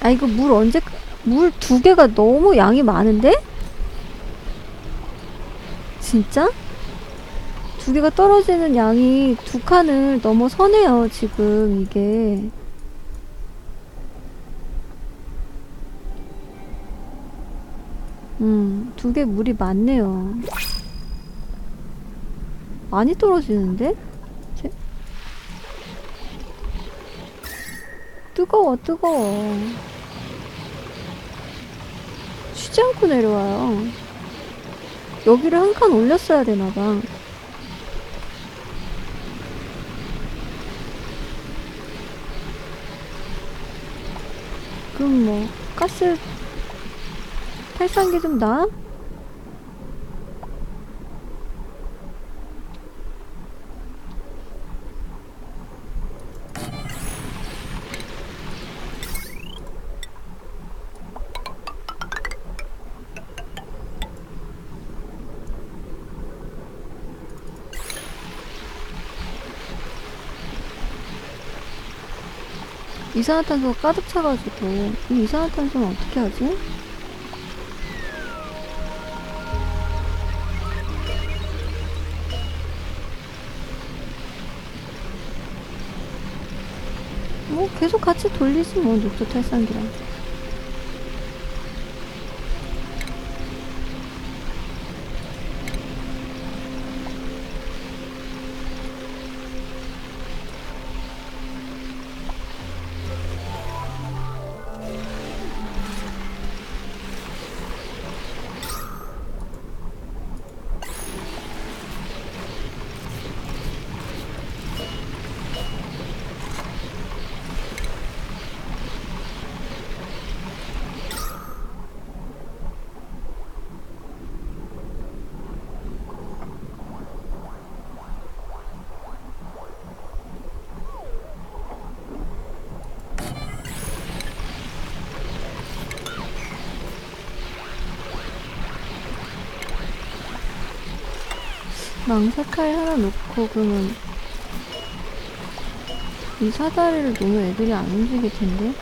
아 이거 물 언제 물 두 개가 너무 양이 많은데? 진짜? 두 개가 떨어지는 양이 두 칸을 넘어서네요 지금 이게 음, 두 개 물이 많네요. 많이 떨어지는데? 제- 뜨거워, 뜨거워. 쉬지 않고 내려와요. 여기를 한 칸 올렸어야 되나봐. 그럼 뭐, 가스 탈산기 좀 나? 이산화탄소가 가득 차가지고 이 이산화탄소는 어떻게 하지? 뭐 계속 같이 돌리지 뭐 녹조 탈산기랑 망사칼 하나 놓고 그러면 이 사다리를 놓으면 애들이 안 움직일 텐데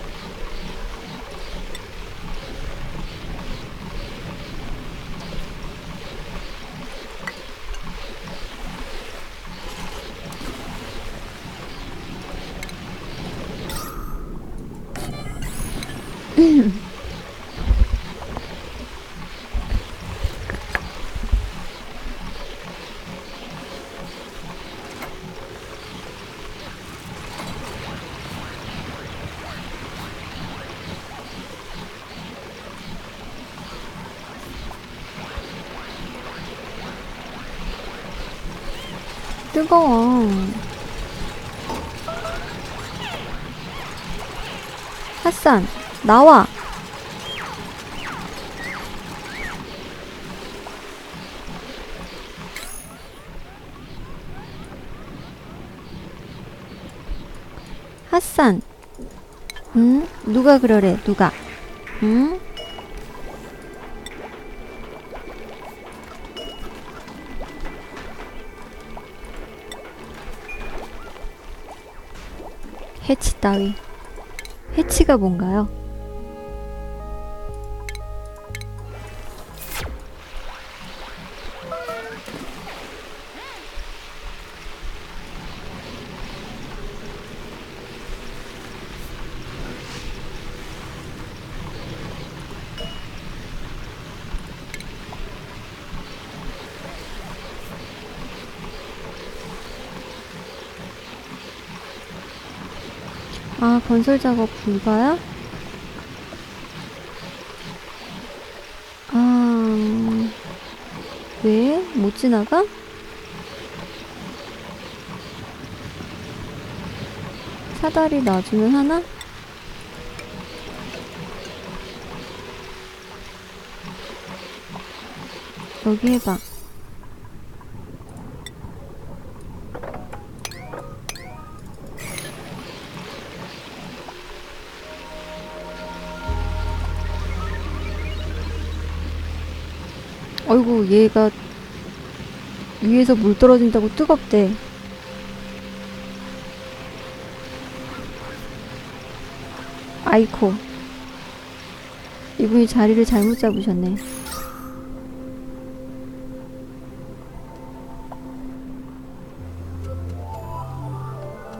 뜨거워 핫산 나와 핫산 응? 누가 그러래 누가 응? 따위 해치가 뭔가요? 건설 작업 불가야? 아, 왜? 못 지나가? 사다리 놔주면 하나? 여기 해봐. 어이구 얘가 위에서 물 떨어진다고 뜨겁대 아이코 이분이 자리를 잘못 잡으셨네.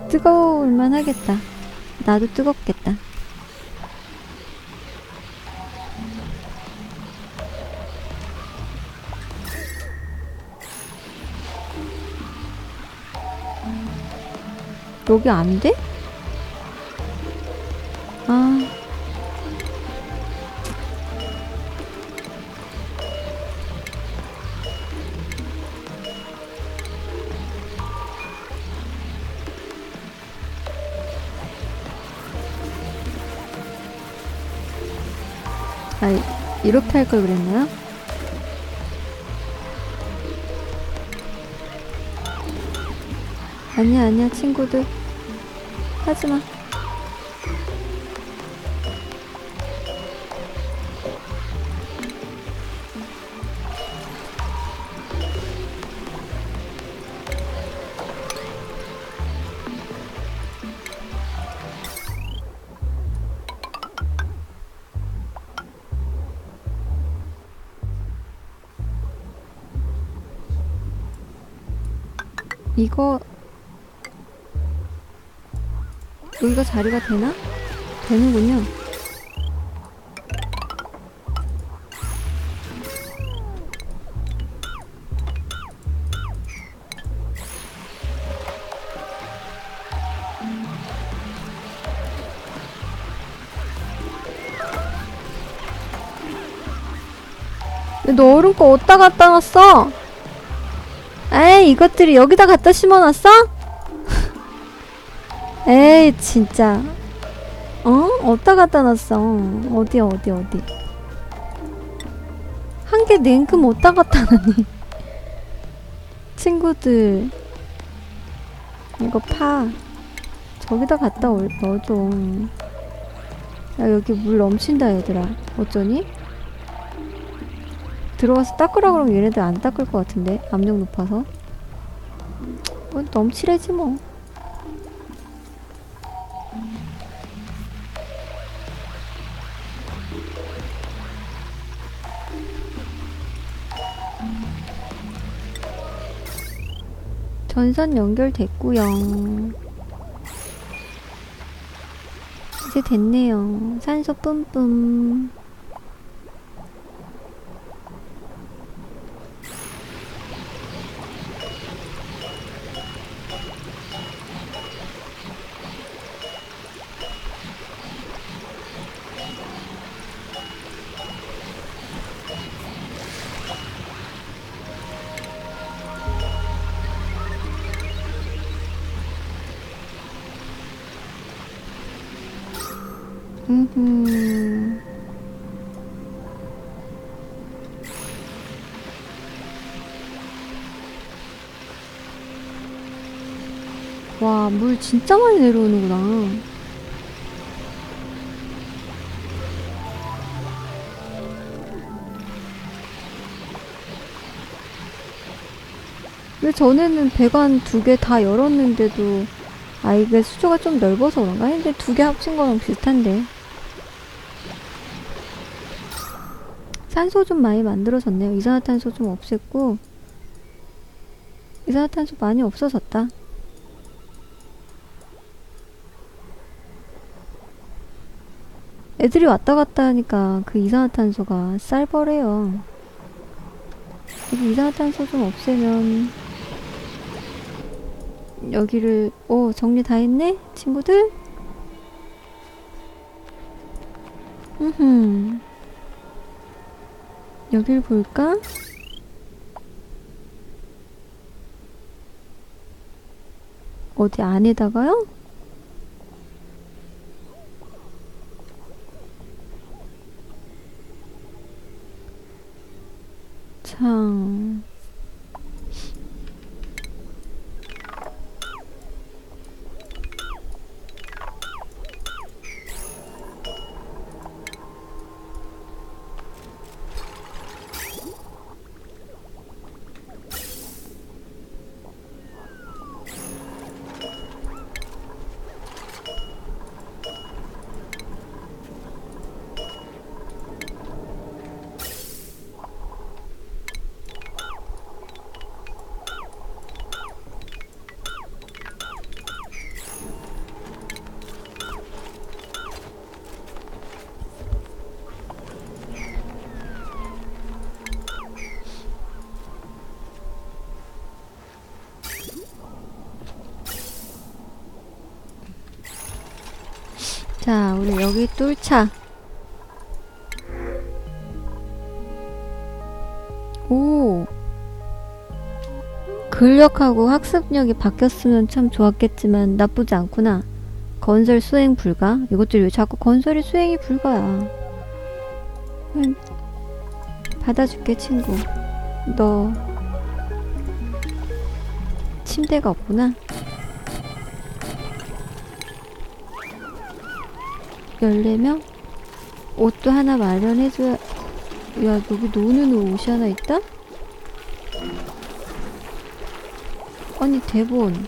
뜨거울만 하겠다. 나도 뜨겁겠다. 여기 안 돼? 아. 아, 이렇게 할 걸 그랬나요? 아니야, 아니야, 친구들. 하지 마. 이거 여기가 자리가 되나? 되는군요. 너 얼음 거 어디다 갖다 놨어? 에이 이것들이 여기다 갖다 심어놨어? 에이 진짜. 어? 어디다 갖다 놨어? 어디 어디 어디? 한 개 냉큼 어디다 갖다 놨니? 친구들. 이거 파. 저기다 갖다 올- 넣어줘. 야 여기 물 넘친다 얘들아. 어쩌니? 들어가서 닦으라 그러면 얘네들 안 닦을 것 같은데? 압력 높아서? 뭐 넘치래지 뭐 전선 연결됐고요. 이제 됐네요. 산소 뿜뿜 와, 물 진짜 많이 내려오는구나. 왜 전에는 배관 두 개 다 열었는데도 아 이게 수조가 좀 넓어서 그런가? 근데 두 개 합친 거랑 비슷한데 산소 좀 많이 만들어졌네요 이산화탄소 좀 없앴고 이산화탄소 많이 없어졌다 애들이 왔다 갔다 하니까 그 이산화탄소가 쌀벌해요. 여기 이산화탄소 좀 없애면 여기를 오 정리 다 했네? 친구들? 음 여길 볼까? 어디 안에다가요 참 우리 여기 뚫자. 오. 근력하고 학습력이 바뀌었으면 참 좋았겠지만 나쁘지 않구나. 건설 수행 불가? 이것들이 왜 자꾸 건설이 수행이 불가야? 음, 받아줄게 친구. 너 침대가 없구나. 열네 명 옷도 하나 마련해줘야. 야 여기 노는 옷이 하나 있다? 아니 대본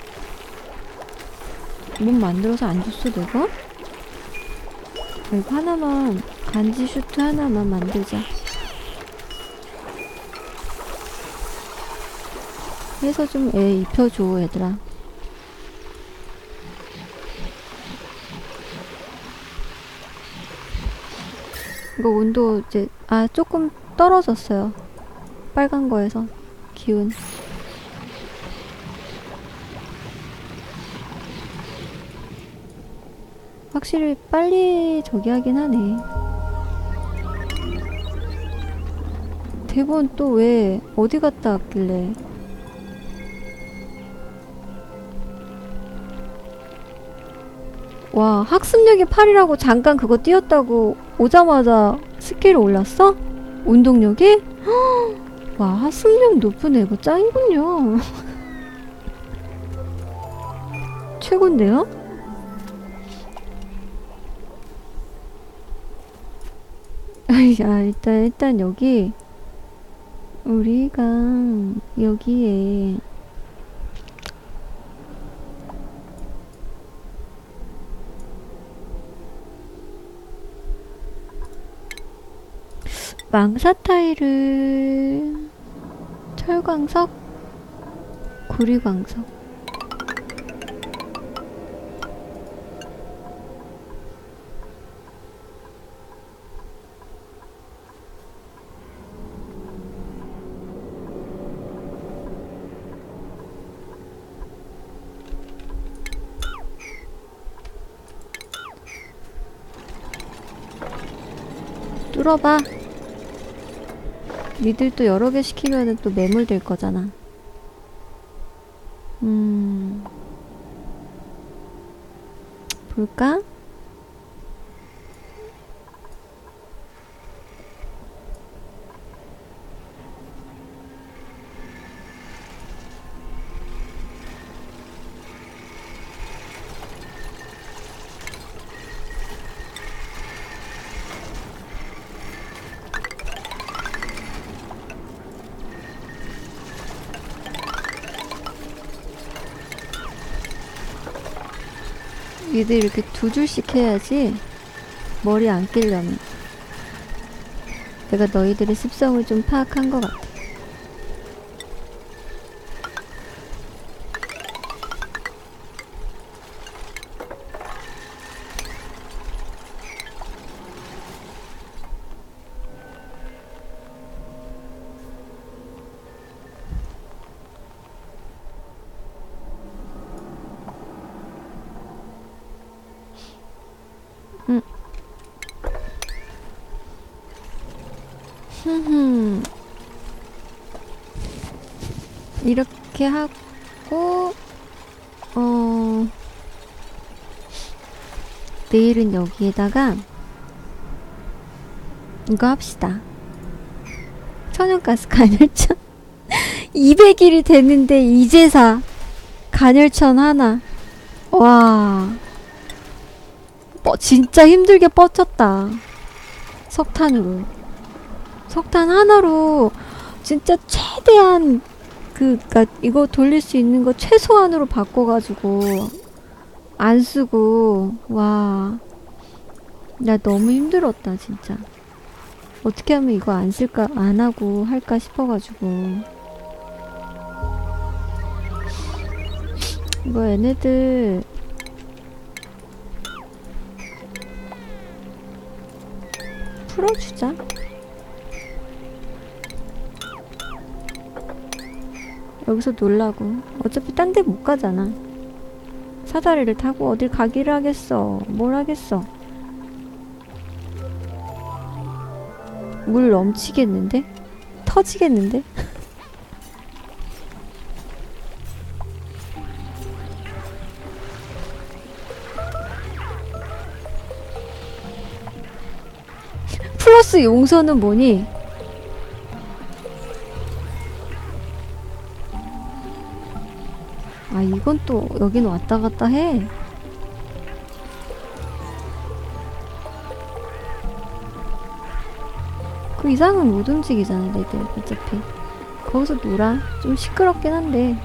몸 만들어서 안 줬어 내가? 이거 하나만 간지 슈트 하나만 만들자 해서 좀 애 입혀줘 얘들아 이거 온도 이제 아 조금 떨어졌어요 빨간 거에서 기운 확실히 빨리 저기 하긴 하네. 대본 또 왜 어디 갔다 왔길래? 와, 학습력이 8이라고 잠깐 그거 띄었다고 오자마자 스킬 올랐어? 운동력이? 헉! 와, 학습력 높은 애가 짱이군요. 최곤데요? 야, 일단, 일단 여기, 우리가 여기에, 망사 타일을, 철광석, 구리광석. 뚫어봐. 니들 또 여러 개 시키면은 또 매몰될 거잖아. 음. 볼까? 얘들 이렇게 두 줄씩 해야지 머리 안 끼려면. 내가 너희들의 습성을 좀 파악한 것 같아 이렇게 하고, 어, 내일은 여기에다가, 이거 합시다. 천연가스 간헐천. 200일이 됐는데, 이제 사. 간헐천 하나. 와. 뭐, 진짜 힘들게 뻗쳤다. 석탄으로. 석탄 하나로 진짜 최대한 그, 그니까 이거 돌릴 수 있는 거 최소한으로 바꿔가지고 안 쓰고, 와. 나 너무 힘들었다, 진짜. 어떻게 하면 이거 안 쓸까, 안 하고 할까 싶어가지고. 이거 얘네들 풀어주자. 여기서 놀라고 어차피 딴 데 못 가잖아 사다리를 타고 어딜 가기를 하겠어 뭘 하겠어 물 넘치겠는데? 터지겠는데? 플러스 용서는 뭐니? 아 이건 또 여긴 왔다 갔다 해. 그 이상은 못 움직이잖아 얘들 어차피 거기서 놀아 좀 시끄럽긴 한데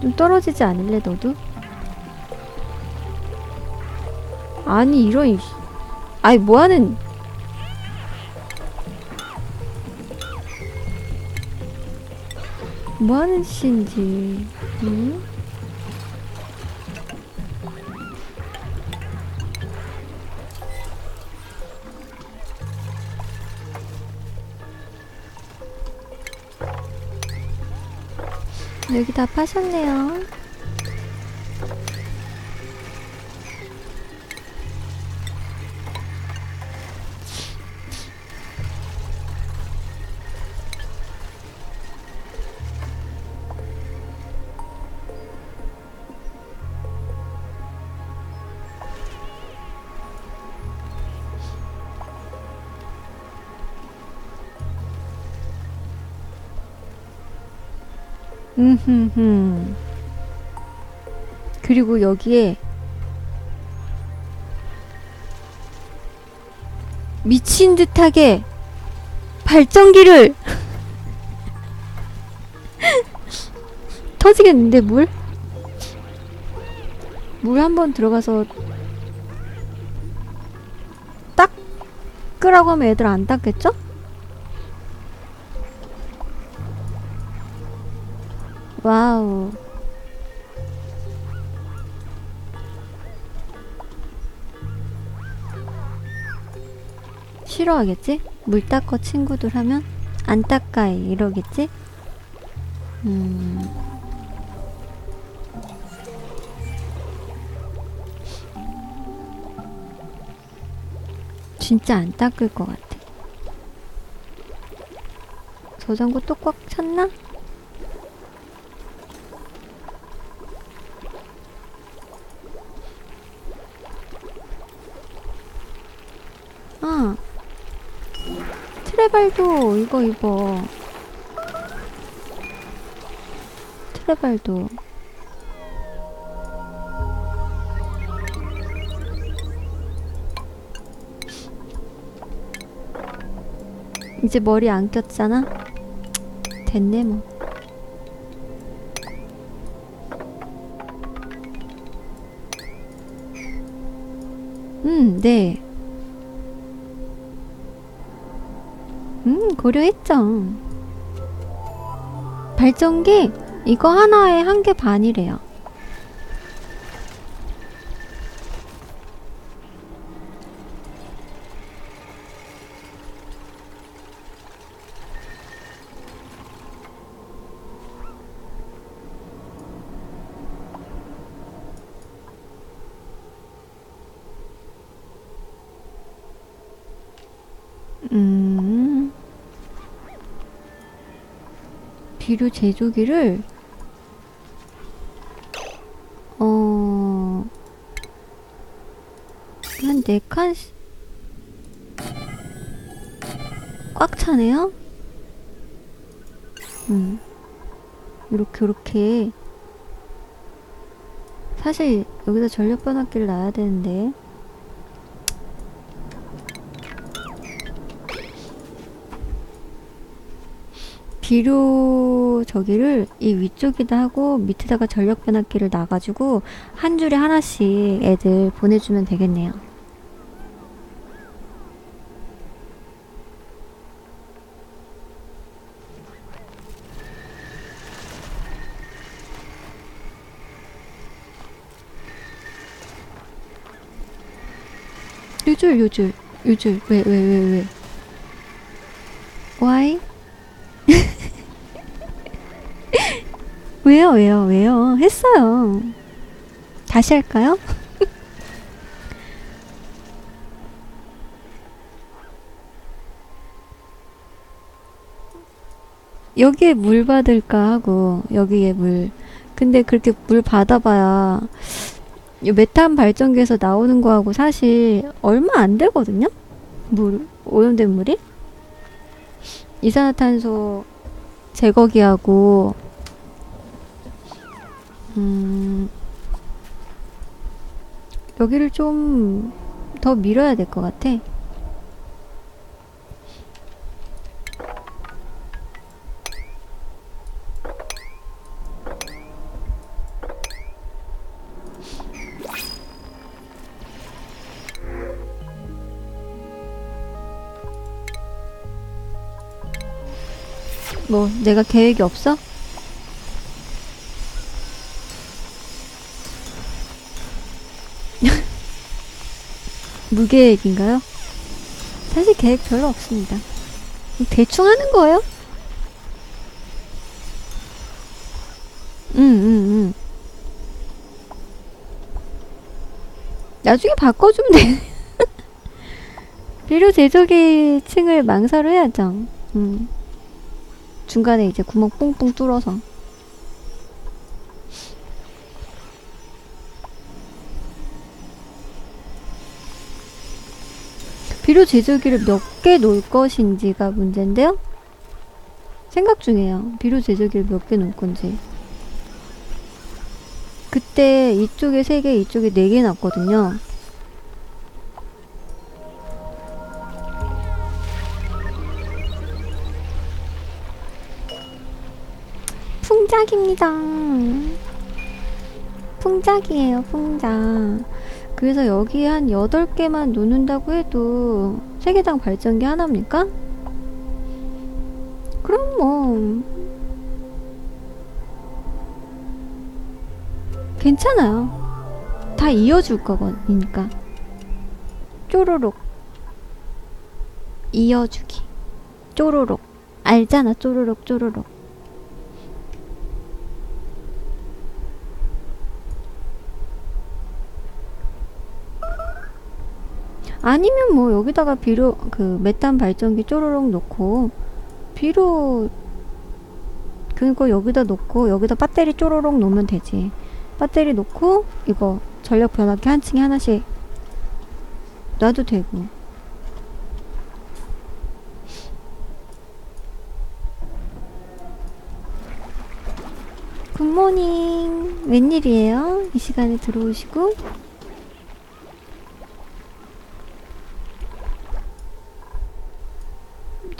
좀 떨어지지 않을래 너도? 아니 이런 이- 아이 뭐하는 뭐하는 짓인지 응? 여기 다 파셨네요. 음흠흠. 그리고 여기에 미친 듯하게 발전기를 터지겠는데 물? 물 한 번 들어가서 닦으라고 하면 애들 안 닦겠죠? 싫어하겠지? 물 닦어 친구들 하면 안 닦아이 이러겠지? 음. 진짜 안 닦을 것 같아. 저장고 또 꽉 찼나? 아 트레발도 이거 입어. 트레발도. 이제 머리 안 꼈잖아? 됐네 뭐. 음, 네. 음, 고려했죠. 발전기 이거 하나에 한 개 반이래요. 비료 제조기를 어. 한네 칸씩 꽉 차네요? 음. 이렇게, 이렇게. 사실, 여기다 전력 변압기를 놔야 되는데. 비료 저기를 이 위쪽에다 하고 밑에다가 전력 변압기를 놔가지고 한 줄에 하나씩 애들 보내주면 되겠네요. 요줄 요줄 요줄 왜 왜 왜 왜? Why? 왜요, 왜요, 왜요? 했어요. 다시 할까요? 여기에 물 받을까 하고 여기에 물 근데 그렇게 물 받아봐야 메탄 발전기에서 나오는 거하고 사실 얼마 안 되거든요 물 오염된 물이 이산화탄소 제거기하고 음 여기를 좀 더 밀어야 될 것 같아. 뭐 내가 계획이 없어? 무계획인가요? 사실 계획 별로 없습니다. 대충 하는 거예요? 응, 응, 응. 나중에 바꿔주면 돼. 비료 제조기 층을 망사로 해야죠. 음. 중간에 이제 구멍 뽕뽕 뚫어서. 비료 제조기를 몇 개 놓을 것인지가 문제인데요? 생각 중이에요. 비료 제조기를 몇 개 놓을 건지. 그때 이쪽에 3개, 이쪽에 4개 놨거든요. 풍작입니다. 풍작이에요, 풍작. 그래서 여기 한 8개만 놓는다고 해도 3개당 발전기 하나입니까? 그럼 뭐 괜찮아요. 다 이어줄 거니까. 쪼로록 이어주기. 쪼로록 알잖아, 쪼로록 쪼로록. 아니면 뭐 여기다가 비료 그 메탄 발전기 쪼로록 놓고 비료 그거 여기다 놓고 여기다 배터리 쪼로록 놓으면 되지. 배터리 놓고 이거 전력 변압기 한 층에 하나씩 놔도 되고. 굿모닝. 웬일이에요? 이 시간에 들어오시고.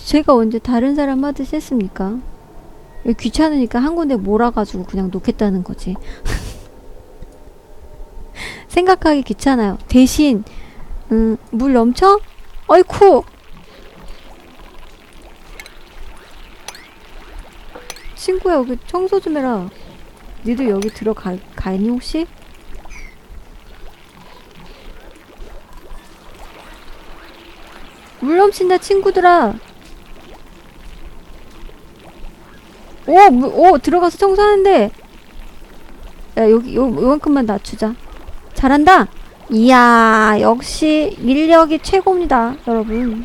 제가 언제 다른 사람 하듯이 했습니까? 귀찮으니까 한 군데 몰아가지고 그냥 놓겠다는 거지. 생각하기 귀찮아요. 대신, 음, 물 넘쳐? 어이쿠! 친구야, 여기 청소 좀 해라. 니들 여기 들어가, 가니, 혹시? 물 넘친다, 친구들아! 오, 무, 오, 들어가서 청소하는데. 야, 여기, 요, 요만큼만 낮추자. 잘한다! 이야, 역시 인력이 최고입니다, 여러분.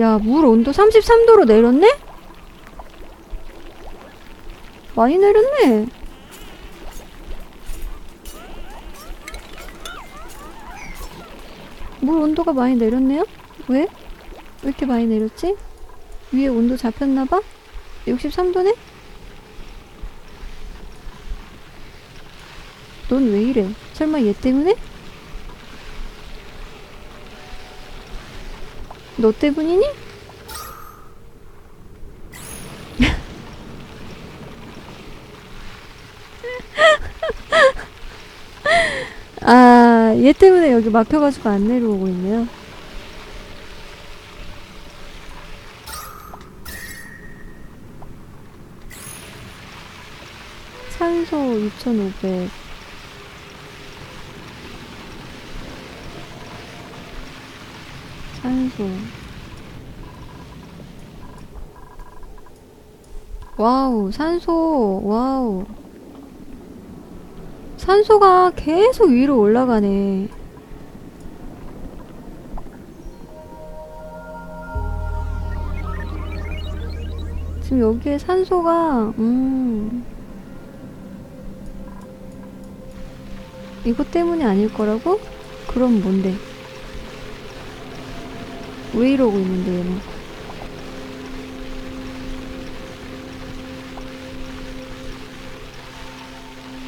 야, 물 온도 33도로 내렸네? 많이 내렸네. 물 온도가 많이 내렸네요? 왜? 왜 이렇게 많이 내렸지? 위에 온도 잡혔나봐? 63도네? 넌 왜 이래? 설마 얘 때문에? 너 때문이니? 아, 얘 때문에 여기 막혀가지고 안 내려오고 있네요. 산소 2500. 산소. 와우, 산소, 와우. 산소가 계속 위로 올라가네. 지금 여기에 산소가 음 이것 때문이 아닐 거라고? 그럼 뭔데? 왜 이러고 있는데 얘는?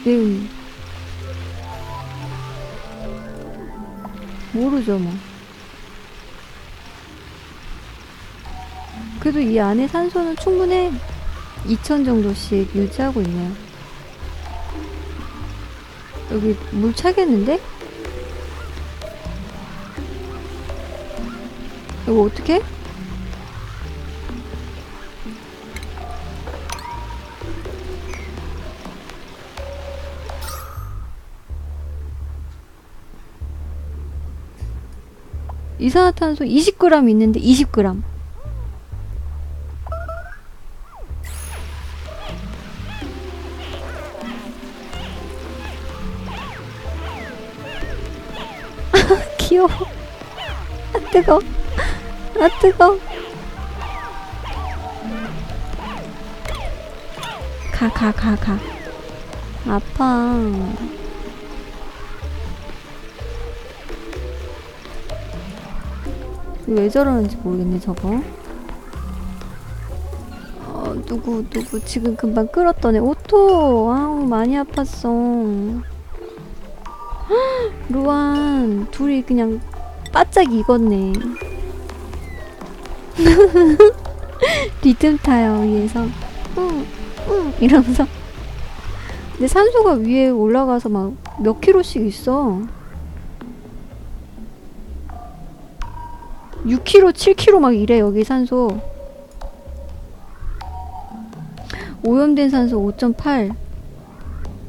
네. 모르죠 뭐. 그래도 이 안에 산소는 충분해. 2000 정도씩 유지하고 있네요. 여기 물 차겠는데? 이거 어떻게? 이산화탄소 20g 있는데 20g. 귀여워. 아 뜨거. 아 뜨거. 가 가 가 가. 아파. 왜 저러는지 모르겠네 저거. 어 누구 누구 지금 금방 끌었더니 오토 아우 많이 아팠어. 루안 둘이 그냥 바짝 익었네. 리듬 타요 위에서. 응, 응 이러면서. 근데 산소가 위에 올라가서 막 몇 킬로씩 있어. 6kg, 7kg 막 이래 여기 산소. 오염된 산소 5.8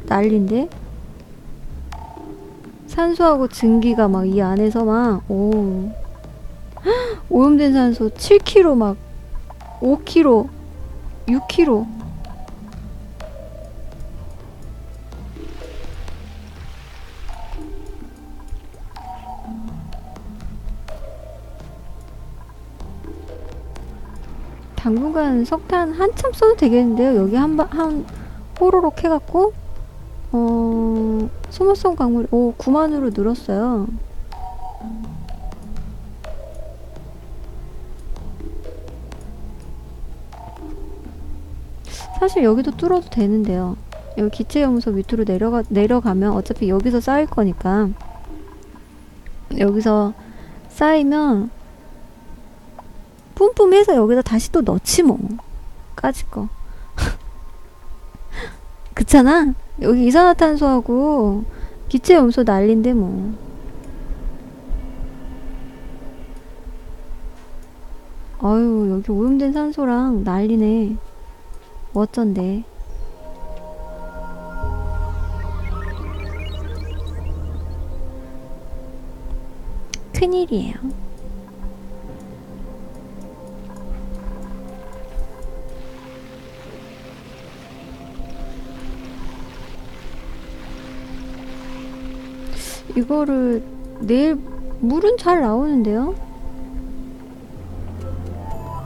난린데? 산소하고 증기가 막 이 안에서 막, 오. 오염된 산소 7kg 막, 5kg, 6kg. 당분간 석탄 한참 써도 되겠는데요? 여기 한, 바, 한, 호로록 해갖고, 어, 소모성 광물, 오, 9만으로 늘었어요. 사실 여기도 뚫어도 되는데요. 여기 기체 염소 밑으로 내려가, 내려가면 어차피 여기서 쌓일 거니까. 여기서 쌓이면 뿜뿜해서 여기다 다시 또 넣지 뭐. 까짓 거. 그렇잖아? 여기 이산화탄소하고 기체 염소 난린데 뭐. 아유, 여기 오염된 산소랑 난리네. 어쩐데. 큰일이에요. 이거를 내일 물은 잘 나오는데요?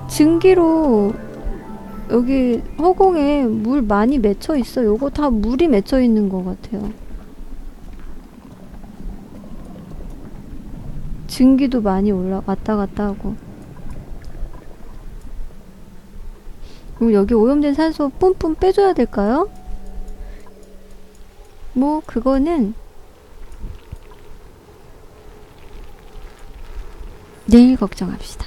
증기로 여기 허공에 물 많이 맺혀 있어. 요거 다 물이 맺혀 있는 것 같아요. 증기도 많이 올라 왔다 갔다 하고. 그럼 여기 오염된 산소 뿜뿜 빼줘야 될까요? 뭐 그거는 내일 걱정합시다.